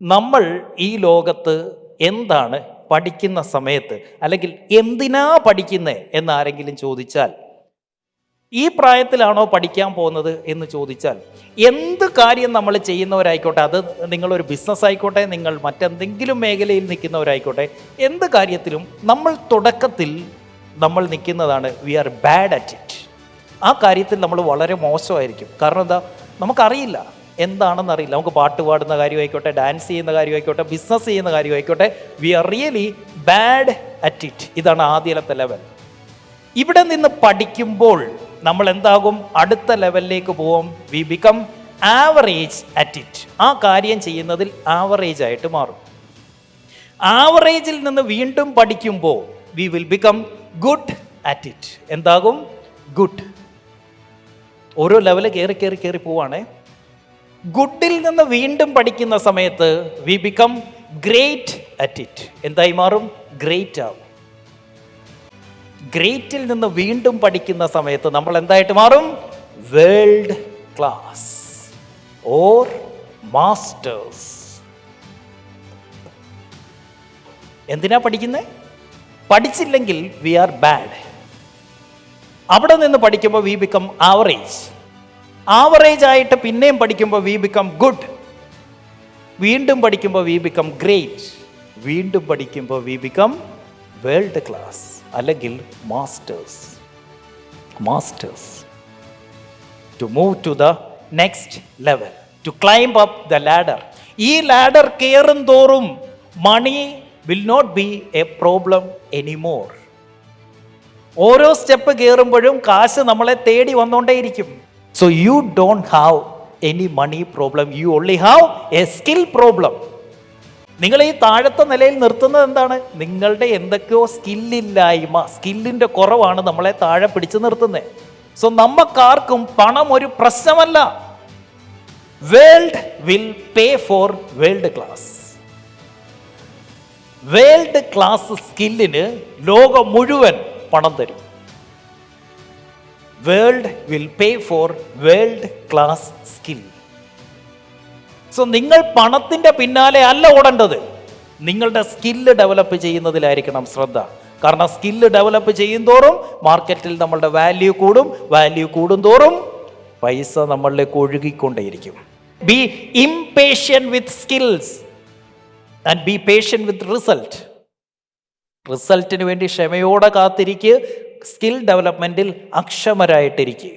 നമ്മൾ ഈ ലോകത്ത് എന്താണ് പഠിക്കുന്ന സമയത്ത് അല്ലെങ്കിൽ എന്തിനാ പഠിക്കുന്നത് എന്ന് ആരെങ്കിലും ചോദിച്ചാൽ ഈ പ്രായത്തിലാണോ പഠിക്കാൻ പോകുന്നത് എന്ന് ചോദിച്ചാൽ എന്ത് കാര്യം നമ്മൾ ചെയ്യുന്നവരായിക്കോട്ടെ അത് നിങ്ങളൊരു ബിസിനസ് ആയിക്കോട്ടെ നിങ്ങൾ മറ്റെന്തെങ്കിലും മേഖലയിൽ നിൽക്കുന്നവരായിക്കോട്ടെ എന്ത് കാര്യത്തിലും നമ്മൾ തുടക്കത്തിൽ നമ്മൾ നിൽക്കുന്നതാണ് we are bad at it ആ കാര്യത്തിൽ നമ്മൾ വളരെ മോശമായിരിക്കും. കാരണം എന്താ? നമുക്കറിയില്ല. എന്താണെന്ന് അറിയില്ല നമുക്ക് പാട്ട് പാടുന്ന കാര്യമായിക്കോട്ടെ ഡാൻസ് ചെയ്യുന്ന കാര്യമായിക്കോട്ടെ ബിസിനസ് ചെയ്യുന്ന കാര്യമായിക്കോട്ടെ we are really bad at it ഇതാണ് ആദ്യത്തെ ലെവൽ ഇവിടെ നിന്ന് പഠിക്കുമ്പോൾ നമ്മൾ എന്താകും? അടുത്ത ലെവലിലേക്ക് പോവും. We become average at it ആ കാര്യം ചെയ്യുന്നതിൽ ആവറേജ് ആയിട്ട് മാറും. ആവറേജിൽ നിന്ന് വീണ്ടും പഠിക്കുമ്പോൾ we will become good at it എന്താകും? ഗുഡ് ഓരോ ലെവൽ കയറി കയറി കയറി പോവാണേ. ഗുഡിൽ നിന്ന് വീണ്ടും പഠിക്കുന്ന സമയത്ത് we become great at it എന്തായി മാറും? ഗ്രേറ്റ് ആവും. ഗ്രേറ്റിൽ നിന്ന് വീണ്ടും പഠിക്കുന്ന സമയത്ത് നമ്മൾ എന്തായിട്ട് മാറും? വേൾഡ് ക്ലാസ് ഓർ മാസ്റ്റേഴ്സ് എന്തിനാ പഠിക്കുന്നത് പഠിച്ചില്ലെങ്കിൽ വി ആർ ബാഡ് അവിടെ നിന്ന് പഠിക്കുമ്പോൾ വി ബിക്കം ആവറേജ് ആവറേജ് ആയിട്ട് പിന്നെയും പഠിക്കുമ്പോൾ വി ബിക്കം ഗുഡ് വീണ്ടും പഠിക്കുമ്പോൾ വി ബിക്കം ഗ്രേറ്റ് വീണ്ടും പഠിക്കുമ്പോൾ വി ബിക്കം വേൾഡ് ക്ലാസ് അല്ലെങ്കിൽ masters masters to move to the next level to climb up the ladder ഈ ലാഡർ കയറും തോറും money will not be a problem anymore ഓരോ step കയറുമ്പോഴും കാശ് നമ്മളെ തേടി വന്നുകൊണ്ടേയിരിക്കും so you don't have any money problem you only have a skill problem നിങ്ങൾ ഈ താഴത്തെ നിലയിൽ നിർത്തുന്നത് എന്താണ്? നിങ്ങളുടെ എന്തൊക്കെയോ സ്കില്ലില്ലായ്മ സ്കില്ലിന്റെ കുറവാണ് നമ്മളെ താഴെ പിടിച്ചു നിർത്തുന്നത്. സോ നമുക്കാർക്കും പണം ഒരു പ്രശ്നമല്ല. World will pay for world class world class സ്കില്ലിന് ലോകം മുഴുവൻ പണം തരും. World will pay for world class skill so നിങ്ങൾ പണത്തിന്റെ പിന്നാലെ അല്ല ഓടേണ്ടത്. നിങ്ങളുടെ സ്കില്ല് ഡെവലപ്പ് ചെയ്യുന്നതിലായിരിക്കണം ശ്രദ്ധ. കാരണം സ്കില്ല് ഡെവലപ്പ് ചെയ്യും തോറും മാർക്കറ്റിൽ നമ്മളുടെ വാല്യൂ കൂടും വാല്യൂ കൂടും തോറും പൈസ നമ്മളിലേക്ക് ഒഴുകിക്കൊണ്ടേയിരിക്കും. Be impatient with skills and be patient with result റിസൾട്ടിന് വേണ്ടി ക്ഷമയോടെ കാത്തിരിക്കുക സ്കിൽ ഡെവലപ്മെന്റിൽ അക്ഷമരായിട്ടിരിക്കുക.